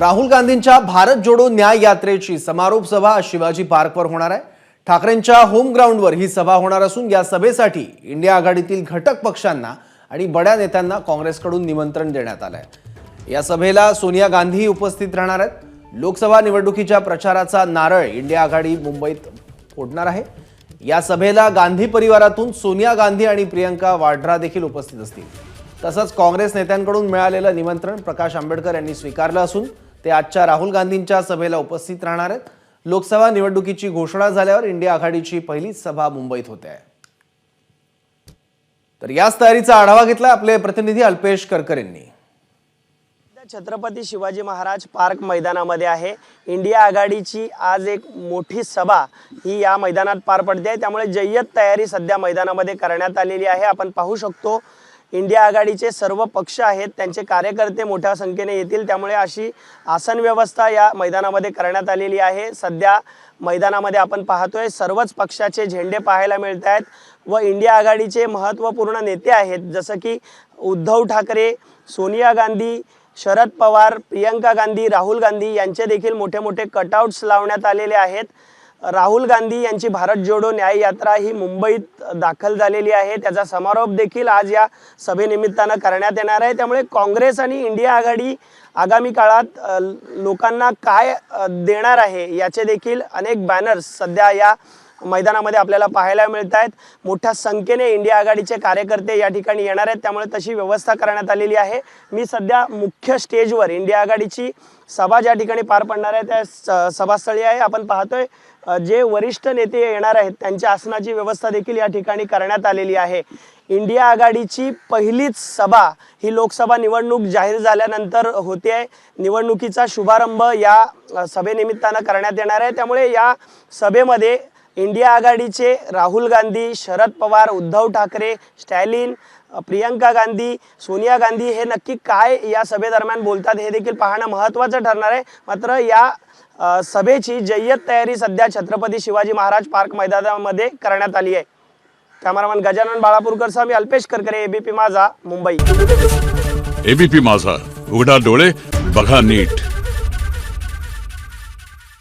राहुल गांधींच्या भारत जोडो न्याय यात्रेची समारोप सभा शिवाजी पार्कवर होणार आहे. ठाकरेंच्या होम ग्राउंडवर ही सभा होणार असून या सभेसाठी इंडिया आघाडीतील घटक पक्षांना आणि बड्या नेत्यांना काँग्रेसकडून निमंत्रण देण्यात आलं आहे या सभेला सोनिया गांधीही उपस्थित राहणार आहेत. लोकसभा निवडणुकीच्या प्रचाराचा नारळ इंडिया आघाडी मुंबईत फोडणार आहे. या सभेला गांधी परिवारातून सोनिया गांधी आणि प्रियंका वाड्रा देखील उपस्थित असतील. तसंच काँग्रेस नेत्यांकडून मिळालेलं निमंत्रण प्रकाश आंबेडकर यांनी स्वीकारलं असून ते आजच्या राहुल गांधींच्या सभेला उपस्थित राहणार आहेत. लोकसभा निवडणुकीची घोषणा झाल्यावर इंडिया आघाडीची पहिलीच सभा मुंबईत होते आहे. तर याच तयारीचा आढावा घेतला आपले प्रतिनिधी अल्पेश करकरेंनी. छत्रपती शिवाजी महाराज पार्क मैदानामध्ये आहे. इंडिया आघाडीची आज एक मोठी सभा ही या मैदानात पार पडते आहे. त्यामुळे जय्यत तयारी सध्या मैदानामध्ये करण्यात आलेली आहे. आपण पाहू शकतो इंडिया आघाडीचे सर्व पक्ष आहेत त्यांचे कार्यकर्ते मोठ्या संख्येने येतील. त्यामुळे अशी आसन व्यवस्था या मैदानामध्ये करण्यात आलेली आहे. सध्या मैदानामध्ये आपण पाहतोय सर्वच पक्षाचे झेंडे पाहायला मिळत आहेत व इंडिया आघाडीचे महत्त्वपूर्ण नेते आहेत. जसं की उद्धव ठाकरे सोनिया गांधी शरद पवार प्रियंका गांधी राहुल गांधी यांचे देखील मोठे मोठे कटआउट्स लावण्यात आलेले आहेत. राहुल गांधी यांची भारत जोडो न्याय यात्रा ही मुंबईत दाखल झालेली आहे. त्याचा समारोप देखील आज या सभेनिमित्तानं करण्यात येणार आहे. त्यामुळे काँग्रेस आणि इंडिया आघाडी आगामी काळात लोकांना काय देणार आहे याचे देखील अनेक बॅनर्स सध्या या मैदानामध्ये आपल्याला पाहायला मिळत आहेत मोठ्या संख्येने इंडिया आघाडीचे कार्यकर्ते या ठिकाणी येणार आहेत. त्यामुळे तशी व्यवस्था करण्यात आलेली आहे. मी सध्या मुख्य स्टेजवर इंडिया आघाडीची सभा ज्या ठिकाणी पार पडणार आहे त्या स- सभास्थळी आहे. आपण पाहतोय जे वरिष्ठ नेते येणार आहेत त्यांच्या आसनाची व्यवस्था देखील या ठिकाणी करण्यात आलेली आहे. इंडिया आघाडीची पहिलीच सभा ही लोकसभा निवडणूक जाहीर झाल्यानंतर होते. आहे निवडणुकीचा शुभारंभ या सभेनिमित्तानं करण्यात येणार आहे. त्यामुळे या सभेमध्ये इंडिया आघाडीचे राहुल गांधी शरद पवार उद्धव ठाकरे स्टॅलिन प्रियंका गांधी सोनिया गांधी हे नक्की काय या सभेदरम्यान बोलतात हे देखील पाहणं महत्त्वाचं ठरणार आहे. मात्र या सभेची जय्यत तयारी सध्या छत्रपती शिवाजी महाराज पार्क मैदानामध्ये करण्यात आली आहे. कॅमेरामॅन गजानन बाळापूरकर मी अल्पेश करकरे एबीपी माझा मुंबई. एबीपी माझा उघडा डोळे बघा नीट.